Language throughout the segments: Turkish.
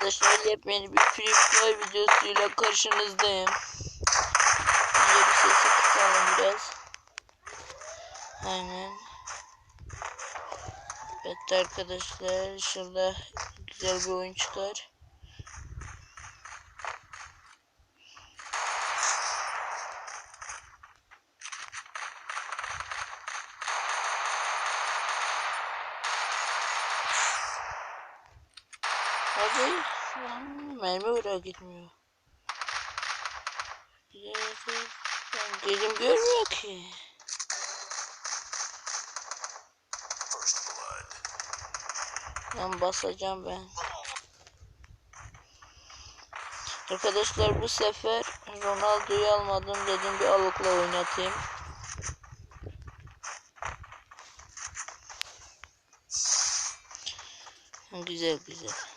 Arkadaşlar yepyeni bir Free Fire videosuyla karşınızdayım. Önce bir sesi kısalım biraz. Aynen. Evet arkadaşlar inşallah güzel bir oyun çıkar. Mermi buraya gitmiyor. Ben gözüm görmüyor ki. Ben basacağım ben. Arkadaşlar bu sefer Ronaldo'yu almadım dedim bir alıkla oynatayım. Güzel güzel.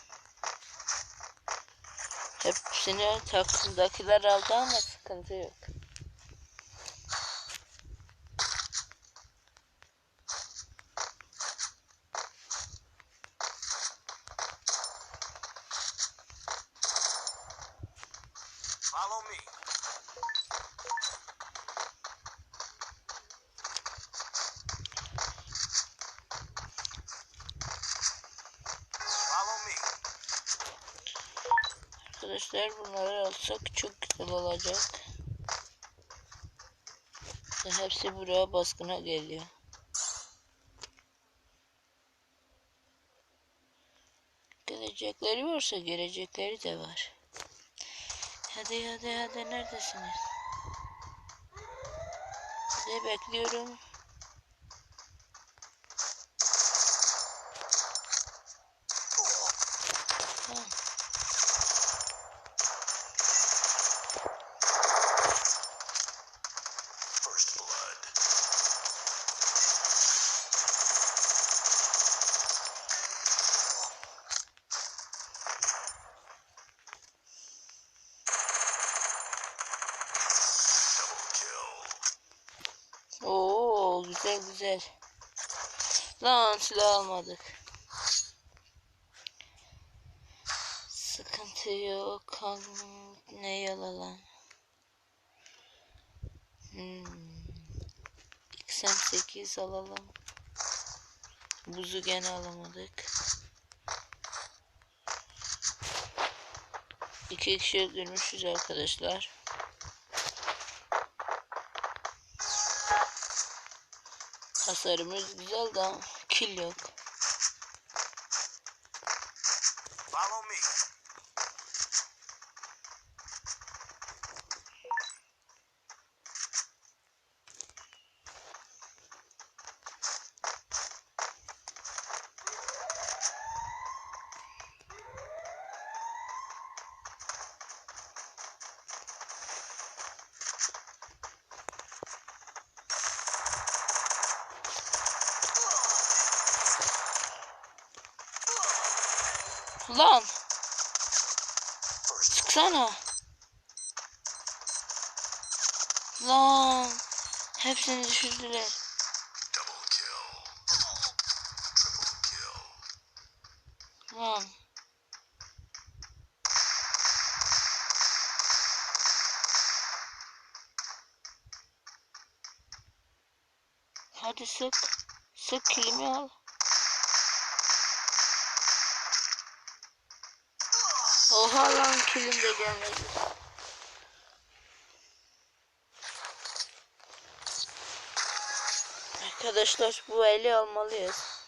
Hepsini takımdakiler aldı ama sıkıntı yok. Follow me. Arkadaşlar bunları alsak çok güzel olacak. Ve Hepsi buraya baskına geliyor. Gelecekleri varsa gelecekleri de var. Hadi hadi hadi neredesiniz? Hadi bekliyorum. Oo güzel güzel. Lan silah almadık. Sıkıntı yok. Ne yalan. Hmm. XM8 alalım. Buzu gene alamadık. İki kişi öldürmüşüz arkadaşlar. Hasarımız güzel de kill yok. Follow me. Lan sıksana. Lan hepsini düşürdüler. Lan. Hadi sık. Sık kilimi al. Oha lan kilim de gelmedi. Arkadaşlar bu eli almalıyız.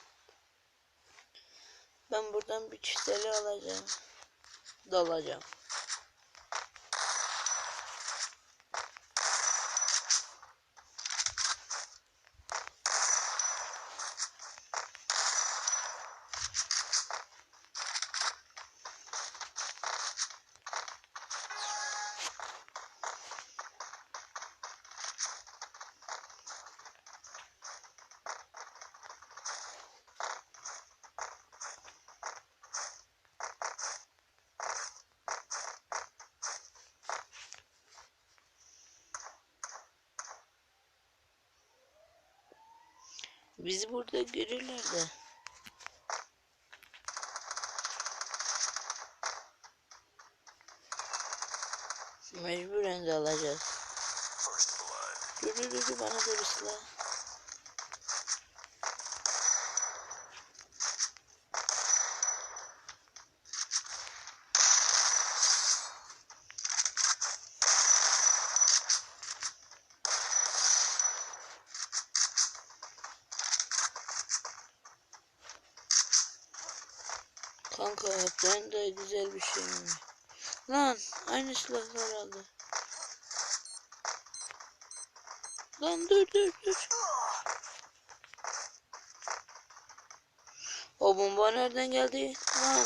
Ben buradan bir çift eli alacağım. Dalacağım. Bizi burada görürler de. Mecburen de alacağız. Dur dur dur bana da bir silah. Kanka ben de güzel bir şey mi? Lan aynı silahlar aldı. Lan dur dur dur. O bomba nereden geldi? Lan.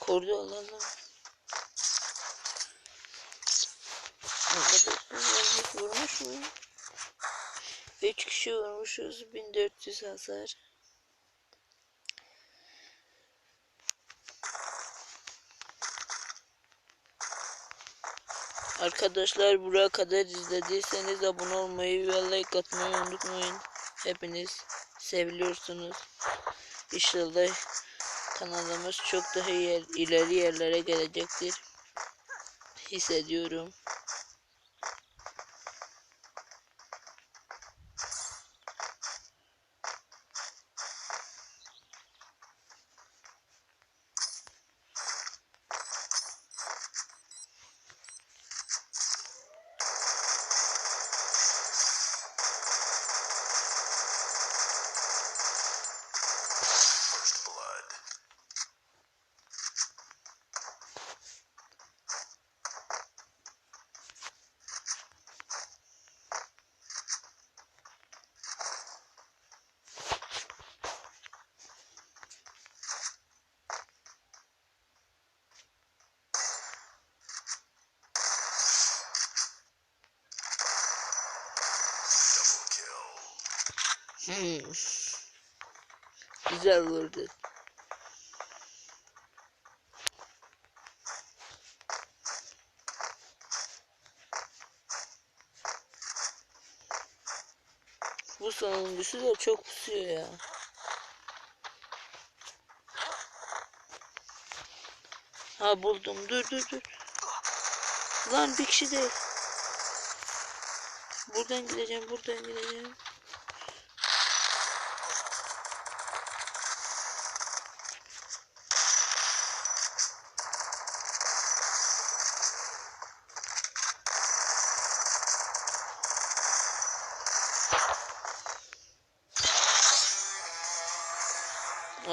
Kurdu alalım. Arkadaşlar vurmuş mu? 3 kişi vurmuşuz. 1400 hasar. Arkadaşlar buraya kadar izlediyseniz abone olmayı ve like atmayı unutmayın. Hepiniz seviliyorsunuz. İnşallah kanalımız çok daha yer, ileri yerlere gelecektir. Hissediyorum. Hmm. Güzel vurdu. Bu sonuncusu da çok pusuyor ya. Ha buldum. Dur dur dur. Lan bir kişi değil. Buradan gideceğim, buradan gideceğim.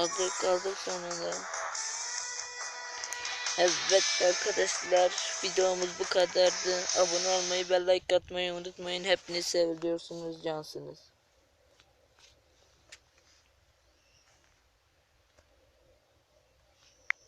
Aldık kaldık sonunda. Evet arkadaşlar videomuz bu kadardı. Abone olmayı ve like atmayı unutmayın. Hepiniz seviliyorsunuz cansınız.